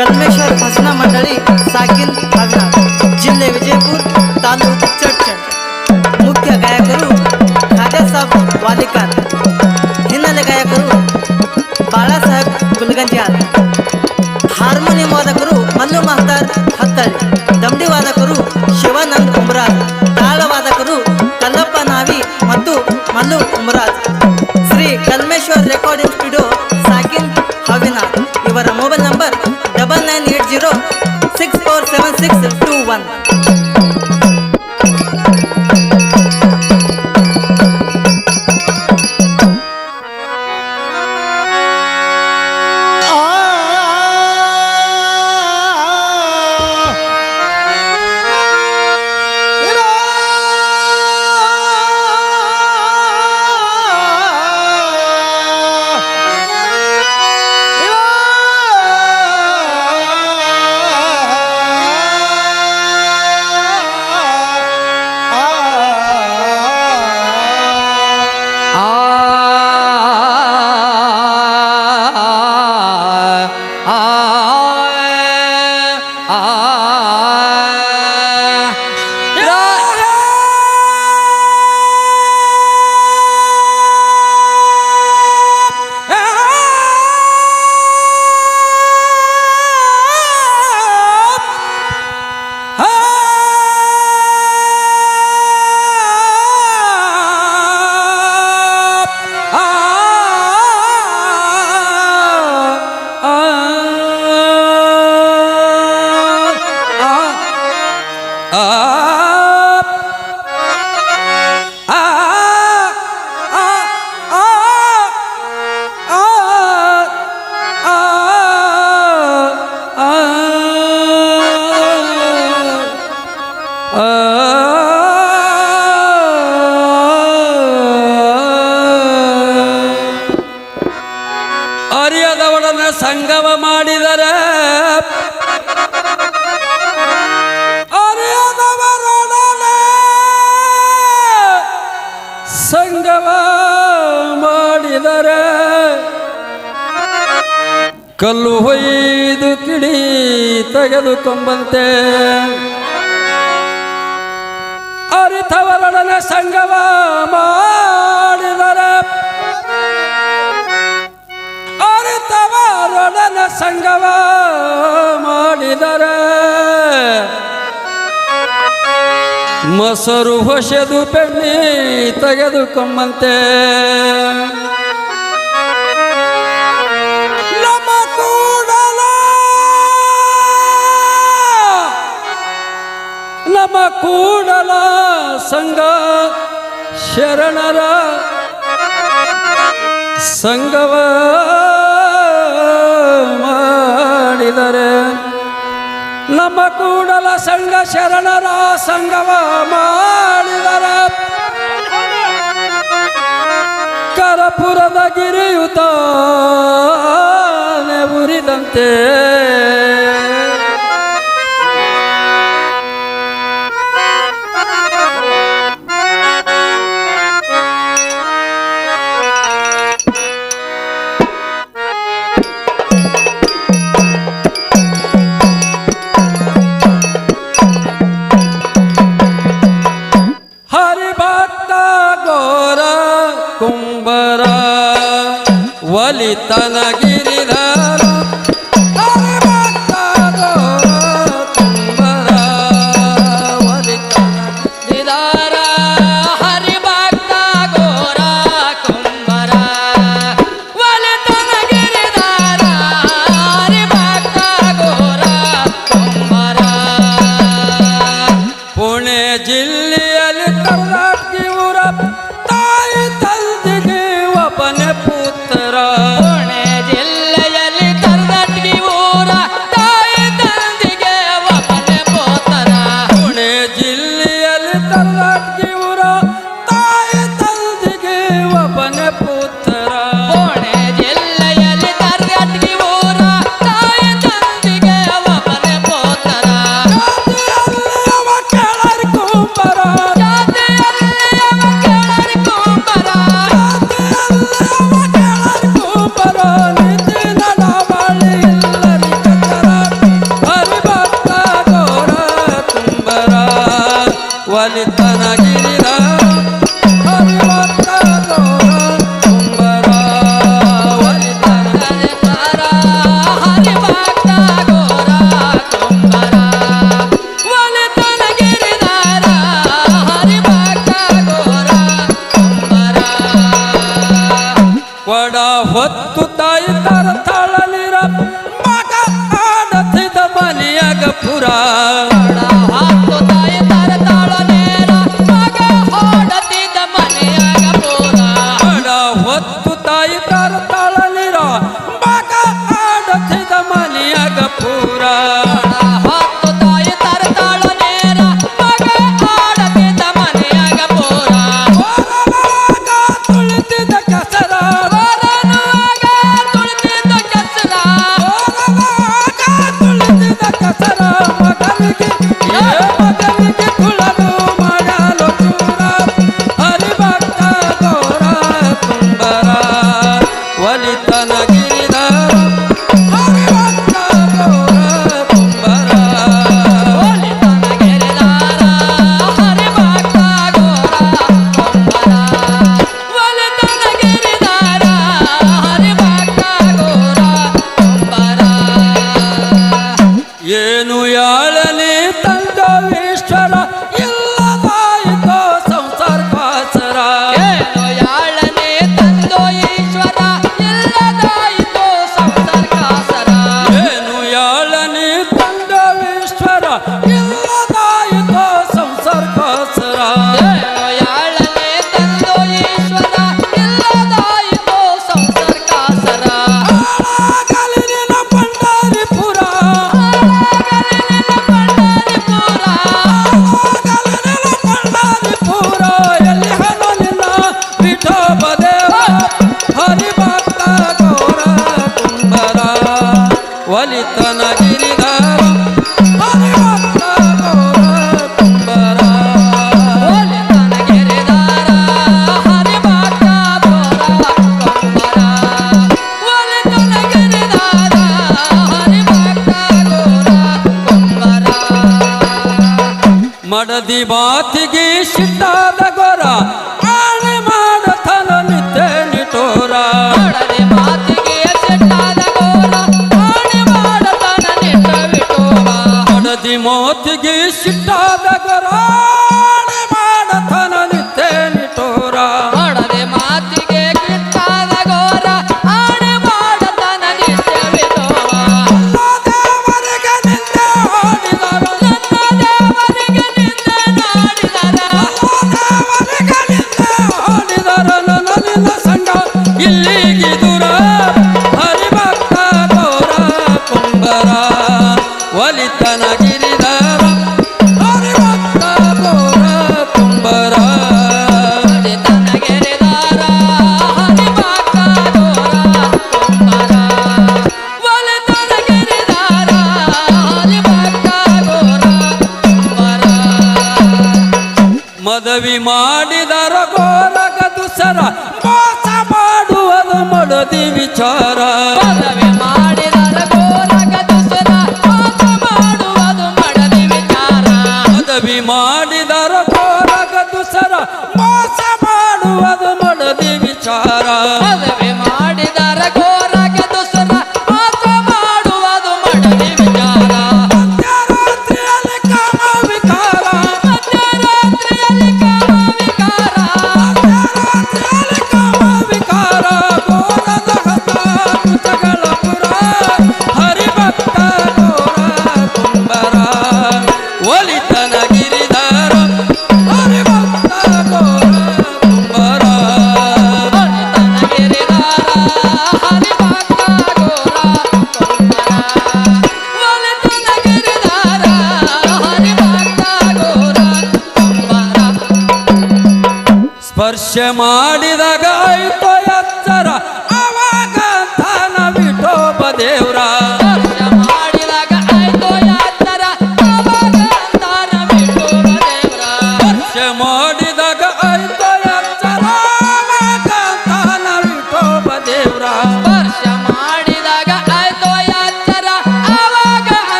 कल्मेश्वर भजना मंडली साकिन भागना, ज़िले विजयपुर तालुक चडचण मुख्य गायक गुरु खाजा साहब वालिकर हिन्दले गायक गुरु बाला साहब बाळासाहेब हारमोनियम वादक गुरु मनु मास्तर हत्तर दमडी वादक गुरु Shivanand उमराल six and two one. ಅರಿಯದವಳನ್ನ ಸಂಗಮ ಮಾಡಿದರೆ ಕಲ್ಲು ಹೊಯ್ದು ಕಿಡಿ ತೆಗೆದುಕೊಂಬಂತೆ ಅರಿತವರೊಡನೆ ಸಂಗಮ ಮಾಡಿದರೆ. ಅರಿತವರೊಡನೆ ಸಂಗಮ ಮಾಡಿದರೆ. ಮೊಸರು ಹೊಸೆದು ಬೆಣ್ಣಿ ತೆಗೆದುಕೊಂಬಂತೆ ನಮ್ಮ ಕೂಡಲ ಸಂಘ ಶರಣರ ಸಂಗವ ಮಾಡಿದರೆ. ನಮ್ಮ ಕೂಡಲ ಸಂಘ ಶರಣರ ಸಂಗವ ಮಾಡಿದರ. ಕರಪುರದ ಗಿರಿಯುತ ಉರಿದಂತೆ love. गिरिधाम ಮಡದಿ ಮಾತಿಗೆ ಸಿಟ್ಟಾದ ಗೊರ chama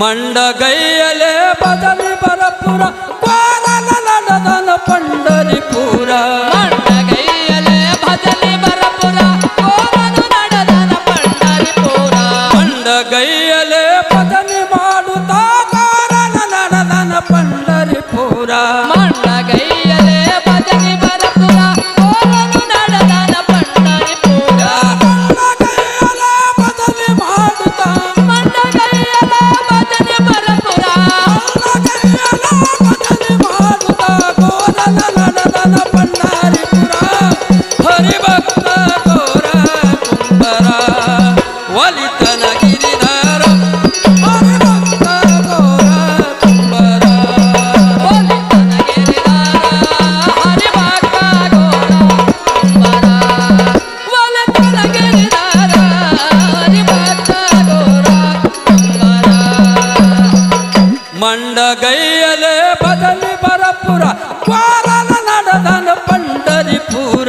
ಮಂಡಗೈಯಲೇ ಬದಲಿ ಬರಪುರ ಕೋಲನ ಪಂಡರಿಪುರ. ಮಂಡಗೈಯಲೇ ಬದಲಿ ಎಡಗೈಯಲೇ ಬದಲಿ ಬರಪುರ ಪಾರನ ನಡೆದನು ಪಂಡರಿಪುರ.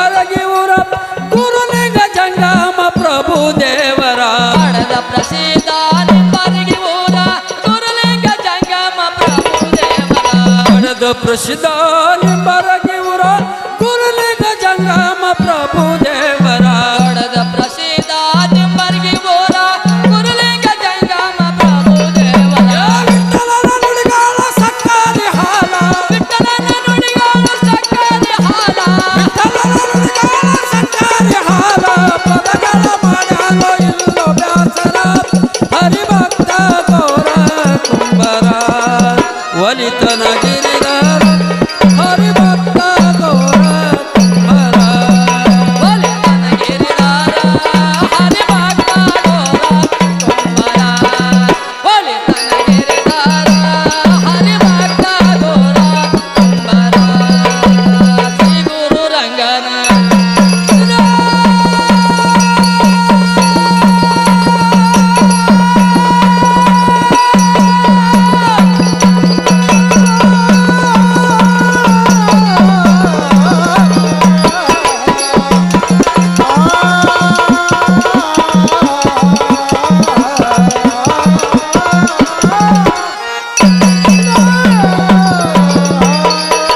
ಜಗದ ಪ್ರಸಿದ್ಧಾನ ಬರಗಿವರ ಕುರುಲಿದ ಜಂಗಮ ಪ್ರಭು ದೇವರ. ಜಗದ ಪ್ರಸಿದ್ಧಾನ ಬರಗಿವರ ಕುರುಲಿಂಗ ಜಂಗಮ ಪ್ರಭು ದೇವರ. ವಿಠಲನ ನುಡಿಗಾಳ ಸಕ್ಕರೆ ಹಾಲ. ವಿಠಲನ ನುಡಿಗಾಳ ಸಕ್ಕರೆ ಹಾಲ. ವಿಠಲನ ನುಡಿಗಾಳ ಸಕ್ಕರೆ ಹಾಲ. ಪದಗಳ ಮಾಡ್ಯಾರೋ ಇಲ್ಲೋ ಬ್ಯಾಸ.